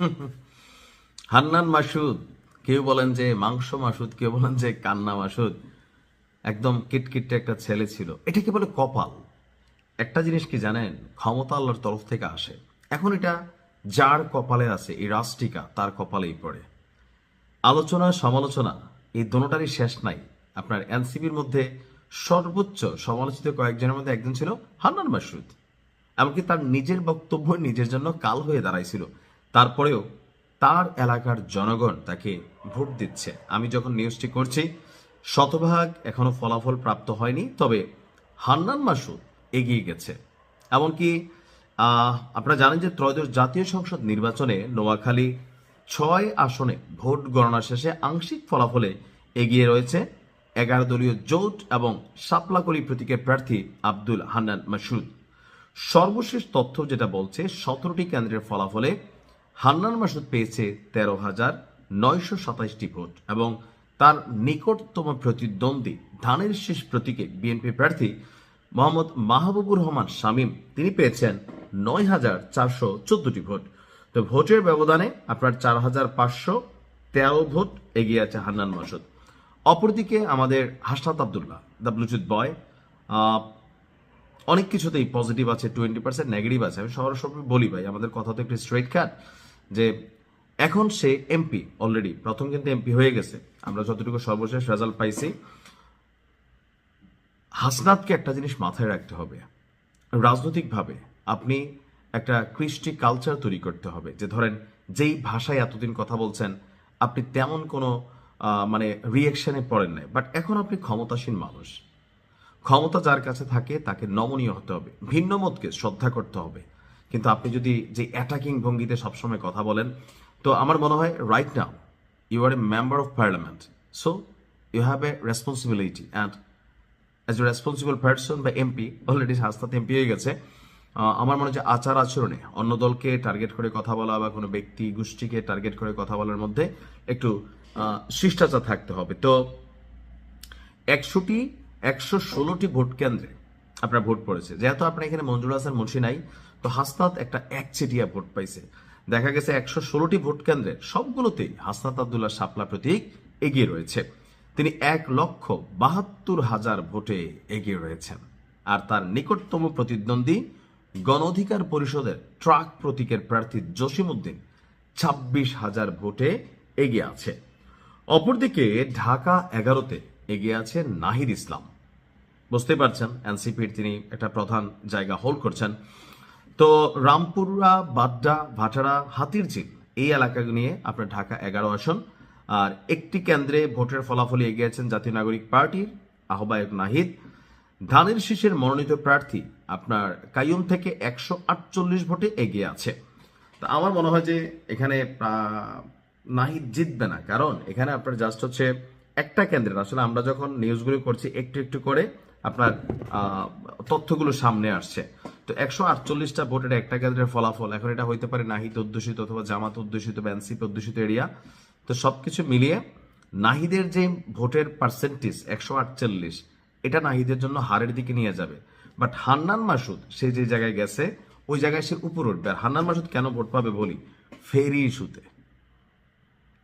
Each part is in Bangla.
হান্নান মাসুদ, কেউ বলেন যে মাংস মাসুদ, কেউ বলেন যে কান্না মাসুদ, একদম কিটকিটে একটা ছেলে ছিল। এটাকে বলে কপাল। একটা জিনিস কি জানেন? ক্ষমতা আল্লাহর তরফ থেকে আসে। এখন এটা যার কপালে আছে, এই রাষ্ট্রিকা, তার কপালেই পড়ে। আলোচনা, সমালোচনা, এই দোনোটারই শেষ নাই। আপনার এনসিপির মধ্যে সর্বোচ্চ সমালোচিত কয়েকজনের মধ্যে একজন ছিল হান্নান মাসুদ। এমনকি তার নিজের বক্তব্য নিজের জন্য কাল হয়ে দাঁড়াইছিল। তারপরেও তার এলাকার জনগণ তাকে ভোট দিচ্ছে। আমি যখন নিউজটি করছি, শতভাগ এখনও ফলাফল প্রাপ্ত হয়নি, তবে হান্নান মাসুদ এগিয়ে গেছে। এমনকি আপনারা জানেন যে ত্রয়োদশ জাতীয় সংসদ নির্বাচনে নোয়াখালী ছয় আসনে ভোট গণনা শেষে আংশিক ফলাফলে এগিয়ে রয়েছে। এগারো দলীয় জোট এবং সাপলাকলি প্রতীকের প্রার্থী আব্দুল হান্নান মাসুদ। সর্বশেষ তথ্য যেটা বলছে, সতেরোটি কেন্দ্রের ফলাফলে হান্নান মাসুদ পেয়েছে তেরো হাজার নয়শো সাতাইশটি ভোট এবং তার নিকটতম প্রতিদ্বন্দ্বী ধানের শেষ প্রতীকে বিএনপি প্রার্থী মোহাম্মদ মাহবুবুর রহমান শামীম, তিনি পেয়েছেন নয় হাজার চারশো চোদ্দটি ভোট। তো ভোটের ব্যবধানে আপনার চার হাজার পাঁচশো তেরো ভোট এগিয়ে আছে হান্নান মাসুদ। অপরদিকে আমাদের হাসনাত আবদুল্লাহ দ্য বয় অনেক কিছুতেই পজিটিভ আছে টোয়েন্টি পার্সেন্ট নেগেটিভ আছে। আমি সবার সব বলি ভাই, আমাদের কথা তো একটু স্ট্রেট কাট যে এখন সে এমপি অলরেডি প্রথম কিন্তু এমপি হয়ে গেছে। আমরা যতটুকু সর্বশেষ রেজাল্ট পাইছি। হাসনাতকে একটা জিনিস মাথায় রাখতে হবে। রাজনৈতিকভাবে আপনি একটা কৃষ্টি কালচার তৈরি করতে হবে। যে ধরেন, যেই ভাষায় এতদিন কথা বলছেন, আপনি তেমন কোনো মানে রিয়েকশনে পড়েন নাই। বাট এখন আপনি ক্ষমতাসীন মানুষ। ক্ষমতা যার কাছে থাকে, তাকে নমনীয় হতে হবে। ভিন্ন মতকে শ্রদ্ধা করতে হবে। কিন্তু আপনি যদি যে অ্যাটাকিং ভঙ্গিতে সবসময় কথা বলেন, তো আমার মনে হয় right now you are a member of parliament so you have a responsibility and as a responsible person বা এমপি অলরেডি হাসনাত এমপি হয়ে গেছে আমার মনে যে আচার আচরণে, অন্য দলকে টার্গেট করে কথা বলা বা কোনো ব্যক্তি, গোষ্ঠীকে টার্গেট করে কথা বলার মধ্যে একটু শিষ্টাচার থাকতে হবে। তো একশোটি, একশো ষোলোটি ভোট কেন্দ্রে আপনার ভোট পড়েছে। যেহেতু আপনার এখানে মঞ্জুর হাসান মুন্সি নাই তো হাসনাত একটা একচেটিয়া ভোট পাইছে। দেখা গেছে একশো ষোলোটি ভোট কেন্দ্রে সবগুলোতেই হাসনাত আবদুল্লাহ শাপলা প্রতীক এগিয়ে রয়েছে। তিনি এক লক্ষ বাহাত্তর হাজার ভোটে এগিয়ে রয়েছেন। আর তার নিকটতম প্রতিদ্বন্দ্বী গণ অধিকার পরিষদের ট্রাক প্রতীকের প্রার্থী জসিমউদ্দিন ছাব্বিশ হাজার ভোটে এগিয়ে আছে। অপরদিকে ঢাকা এগারোতে এগিয়ে আছে নাহিদ ইসলাম। বুঝতে পারছেন, এনসিপির তিনি একটা প্রধান জায়গা হোল্ড করছেন। তো রামপুরা বাড্ডা, ভাটারা হাতিরঝিল এই এলাকা নিয়ে আপনার ঢাকা এগারো আসন। আর একটি কেন্দ্রে ভোটের ফলাফলে এগিয়ে আছেন জাতীয় নাগরিক পার্টির আহ্বায়ক নাহিদ। ধানের শীষের মনোনীত প্রার্থী আপনার কাইয়ুম থেকে একশো আটচল্লিশ ভোটে এগিয়ে আছে। তা আমার মনে হয় যে এখানে নাহিদ জিতবে না। কারণ এখানে আপনার জাস্ট হচ্ছে একটা কেন্দ্রের। আসলে আমরা যখন নিউজগুলো করছি, একটু একটু করে আপনার তথ্যগুলো সামনে আসছে। তো একশো আটচল্লিশটা ভোটের একটা কেন্দ্রের ফলাফল। এখন এটা হইতে পারে নাহিদ অধ্যুষিত অথবা জামাত অধ্যুষিত বা এনসিপি অধ্যুষিত এরিয়া। তো সবকিছু মিলিয়ে নাহিদের যে ভোটের পার্সেন্টেজ একশো আটচল্লিশ, এটা নাহিদের জন্য হারের দিকে নিয়ে যাবে। বাট হান্নান মাসুদ, সে যে জায়গায় গেছে, ওই জায়গায় সে উপর উঠবে। আর হান্নান মাসুদ কেন ভোট পাবে বলি? ফেরি ইস্যুতে।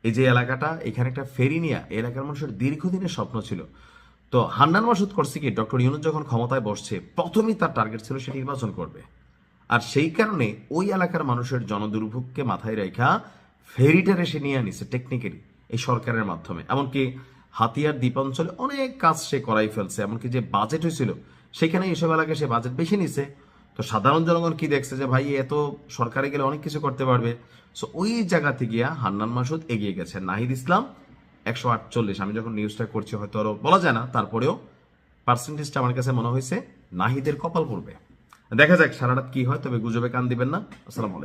এই যে এলাকাটা, এখানে একটা ফেরি নিয়ে, এলাকার মানুষের দীর্ঘদিনের স্বপ্ন ছিল। তো হান্নান মাসুদ করছে কি? ডক্টর ইউনুস যখন ক্ষমতায় বসছে, প্রথমেই তার টার্গেট ছিল সে নির্বাচন করবে। আর সেই কারণে ওই এলাকার মানুষের জনদুর্ভোগকে মাথায় রেখা ফেরিটারে সে নিয়ে আনিছে টেকনিক্যালি এই সরকারের মাধ্যমে। এমনকি হাতিয়ার দ্বীপাঞ্চলে অনেক কাজ সে করাই ফেলছে। এমনকি যে বাজেট হয়েছিল, সেখানে এসব এলাকায় সে বাজেট বেশি নিছে। তো সাধারণ জনগণ কি দেখছে যে, ভাই, এত সরকারে গেলে অনেক কিছু করতে পারবে? সো ওই জায়গাতে গিয়া হান্নান মাসুদ এগিয়ে গেছে। নাহিদ ইসলাম একশো আটচল্লিশ। আমি যখন নিউজটা করছি, হয়তো আরও বলা যায় না, তারপরেও পার্সেন্টেজটা আমার কাছে মনে হয়েছে, নাহিদের কপাল পড়বে। দেখা যাক সারা রাত কি হয়, তবে গুজবে কান দিবেন না। আসসালামু আলাইকুম।